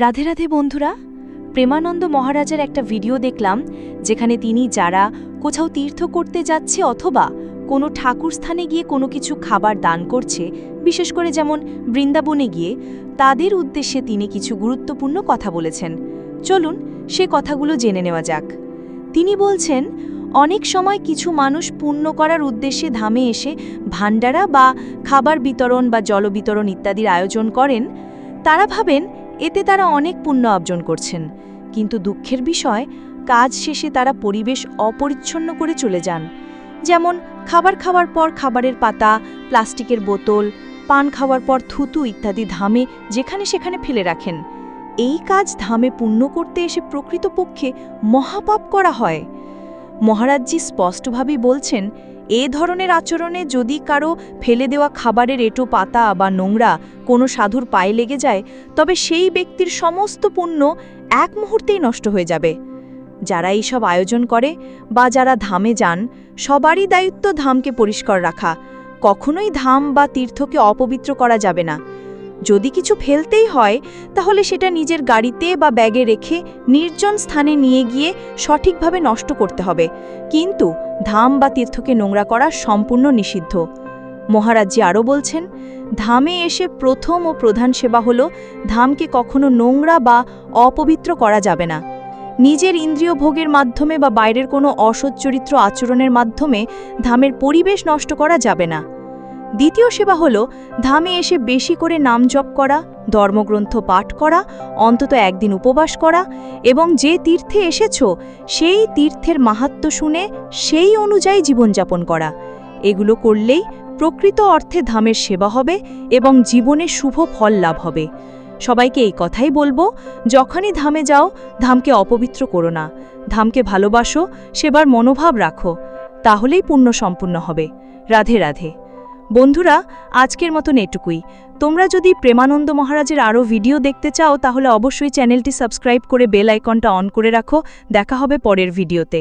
রাধে রাধে বন্ধুরা, প্রেমানন্দ মহারাজের একটা ভিডিও দেখলাম, যেখানে তিনি যারা কোথাও তীর্থ করতে যাচ্ছে অথবা কোনো ঠাকুর স্থানে গিয়ে কোনো কিছু খাবার দান করছে, বিশেষ করে যেমন বৃন্দাবনে গিয়ে, তাদের উদ্দেশ্যে তিনি কিছু গুরুত্বপূর্ণ কথা বলেছেন। চলুন সে কথাগুলো জেনে নেওয়া যাক। তিনি বলছেন, অনেক সময় কিছু মানুষ পুণ্য করার উদ্দেশ্যে ধামে এসে ভাণ্ডারা বা খাবার বিতরণ বা জল বিতরণ ইত্যাদির আয়োজন করেন। তারা ভাবেন এতে তারা অনেক পুণ্য অর্জন করছেন। কিন্তু দুঃখের বিষয়, কাজ শেষে তারা পরিবেশ অপরিচ্ছন্ন করে চলে যান। যেমন খাবার খাওয়ার পর খাবারের পাতা, প্লাস্টিকের বোতল, পান খাওয়ার পর থুতু ইত্যাদি ধামে যেখানে সেখানে ফেলে রাখেন। এই কাজ ধামে পুণ্য করতে এসে প্রকৃতপক্ষে মহাপাপ করা হয়। মহারাজজি স্পষ্টভাবেই বলছেন এ ধরনের আচরণে যদি কারও ফেলে দেওয়া খাবারের এটো পাতা বা নোংরা কোনো সাধুর পায়ে লেগে যায়, তবে সেই ব্যক্তির সমস্ত পুণ্য এক মুহূর্তেই নষ্ট হয়ে যাবে। যারা এইসব আয়োজন করে বা যারা ধামে যান, সবারই দায়িত্ব ধামকে পরিষ্কার রাখা। কখনোই ধাম বা তীর্থকে অপবিত্র করা যাবে না। যদি কিছু ফেলতেই হয়, তাহলে সেটা নিজের গাড়িতে বা ব্যাগে রেখে নির্জন স্থানে নিয়ে গিয়ে সঠিকভাবে নষ্ট করতে হবে। কিন্তু ধাম বা তীর্থকে নোংরা করা সম্পূর্ণ নিষিদ্ধ। মহারাজজি আরও বলছেন, ধামে এসে প্রথম ও প্রধান সেবা হল ধামকে কখনো নোংরা বা অপবিত্র করা যাবে না। নিজের ইন্দ্রিয় ভোগের মাধ্যমে বা বাইরের কোনো অসচ্চরিত্র আচরণের মাধ্যমে ধামের পরিবেশ নষ্ট করা যাবে না। দ্বিতীয় সেবা হল ধামে এসে বেশি করে নাম জপ করা, ধর্মগ্রন্থ পাঠ করা, অন্তত একদিন উপবাস করা এবং যে তীর্থে এসেছ, সেই তীর্থের মাহাত্ম্য শুনে সেই অনুযায়ী জীবনযাপন করা। এগুলো করলেই প্রকৃত অর্থে ধামের সেবা হবে এবং জীবনে শুভ ফল লাভ হবে। সবাইকে এই কথাই বলব, যখনই ধামে যাও, ধামকে অপবিত্র করো না। ধামকে ভালোবাসো, সেবার মনোভাব রাখো। তাহলেই পুণ্য সম্পূর্ণ হবে। রাধে রাধে। বন্ধুরা, আজকের মতন এটুকুই। তোমরা যদি প্রেমানন্দ মহারাজের আরও ভিডিও দেখতে চাও, তাহলে অবশ্যই চ্যানেলটি সাবস্ক্রাইব করে বেল আইকনটা অন করে রাখো। দেখা হবে পরের ভিডিওতে।